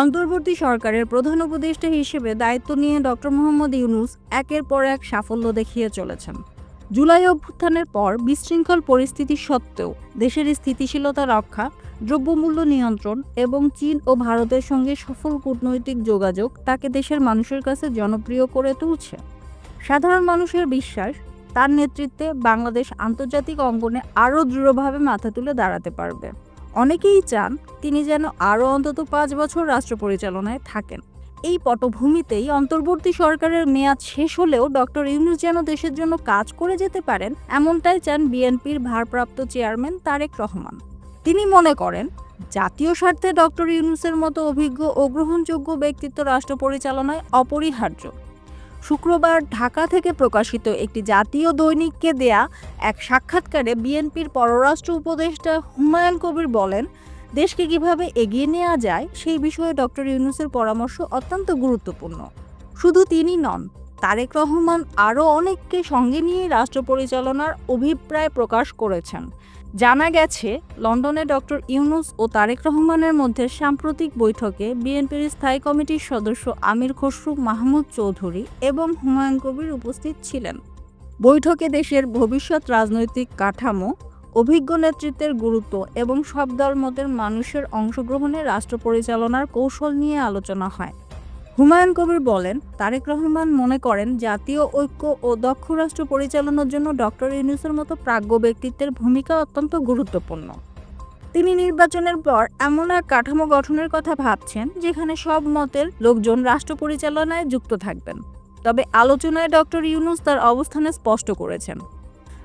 অন্তর্বর্তী সরকারের প্রধান উপদেষ্টা হিসেবে দায়িত্ব নিয়ে ডক্টর মোহাম্মদ ইউনুস একের পর এক সাফল্য দেখিয়ে চলেছেন। জুলাই অভ্যুত্থানের পর বিশৃঙ্খল পরিস্থিতি সত্ত্বেও দেশের স্থিতিশীলতা রক্ষা, দ্রব্যমূল্য নিয়ন্ত্রণ এবং চীন ও ভারতের সঙ্গে সফল কূটনৈতিক যোগাযোগ তাকে দেশের মানুষের কাছে জনপ্রিয় করে তুলছে। সাধারণ মানুষের বিশ্বাস, তার নেতৃত্বে বাংলাদেশ আন্তর্জাতিক অঙ্গনে আরও দৃঢ়ভাবে মাথা তুলে দাঁড়াতে পারবে। অনেকেই চান তিনি যেন আরও অন্তত পাঁচ বছর রাষ্ট্র পরিচালনায় থাকেন। এই পটভূমিতেই অন্তর্বর্তী সরকারের মেয়াদ শেষ হলেও ডক্টর ইউনুস যেন দেশের জন্য কাজ করে যেতে পারেন, এমনটাই চান বিএনপির ভারপ্রাপ্ত চেয়ারম্যান তারেক রহমান। তিনি মনে করেন, জাতীয় স্বার্থে ডক্টর ইউনুসের মতো অভিজ্ঞ ও গ্রহণযোগ্য ব্যক্তিত্ব রাষ্ট্র পরিচালনায় অপরিহার্য। শুক্রবার ঢাকা থেকে প্রকাশিত একটি জাতীয় দৈনিককে দেয়া এক সাক্ষাৎকারে বিএনপির পররাষ্ট্র উপদেষ্টা হুমায়ুন কবির বলেন, দেশকে কীভাবে এগিয়ে নেওয়া যায় সেই বিষয়ে ডক্টর ইউনুসের পরামর্শ অত্যন্ত গুরুত্বপূর্ণ। শুধু তিনি নন, তারেক রহমান আরও অনেককে সঙ্গে নিয়ে রাষ্ট্র পরিচালনার অভিপ্রায় প্রকাশ করেছেন। জানা গেছে, লন্ডনে ডক্টর ইউনুস ও তারেক রহমানের মধ্যে সাম্প্রতিক বৈঠকে বিএনপির স্থায়ী কমিটির সদস্য আমির খসরু মাহমুদ চৌধুরী এবং হুমায়ুন কবির উপস্থিত ছিলেন। বৈঠকে দেশের ভবিষ্যৎ রাজনৈতিক কাঠামো, অভিজ্ঞ নেতৃত্বের গুরুত্ব এবং সব দলমতের মানুষের অংশগ্রহণে রাষ্ট্র পরিচালনার কৌশল নিয়ে আলোচনা হয়। হুমায়ুন কবির বলেন, তারেক রহমান মনে করেন, জাতীয় ঐক্য ও দক্ষ রাষ্ট্র পরিচালনার জন্য ডক্টর ইউনুসের মতো প্রাজ্ঞ ব্যক্তিত্বের ভূমিকা অত্যন্ত গুরুত্বপূর্ণ। তিনি নির্বাচনের পর এমন এক কাঠামো গঠনের কথা ভাবছেন, যেখানে সব মতের লোকজন রাষ্ট্র পরিচালনায় যুক্ত থাকবেন। তবে আলোচনায় ডক্টর ইউনুস তার অবস্থানে স্পষ্ট করেছেন।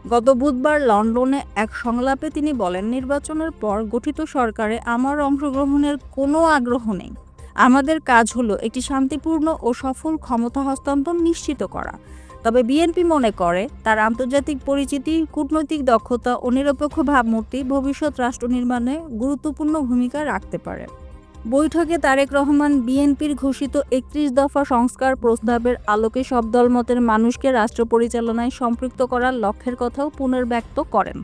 গত বুধবার লন্ডনে এক সংলাপে তিনি বলেন, নির্বাচনের পর গঠিত সরকারে আমার অংশগ্রহণের কোনো আগ্রহ নেই। আমাদের কাজ হলো একটি শান্তিপূর্ণ ও সফল ক্ষমতা হস্তান্তর নিশ্চিত করা। তবে বিএনপি মনে করে, তার আন্তর্জাতিক পরিচিতি, কূটনৈতিক দক্ষতা ও নিরপেক্ষ ভাবমূর্তি ভবিষ্যৎ রাষ্ট্র নির্মাণে গুরুত্বপূর্ণ ভূমিকা রাখতে পারে। বৈঠকে তারেক রহমান বিএনপির ঘোষিত একত্রিশ দফা সংস্কার প্রস্তাবের আলোকে সব দলমতের মানুষকে রাষ্ট্র পরিচালনায় সম্পৃক্ত করার লক্ষ্যের কথাও পুনর্ব্যক্ত করেন।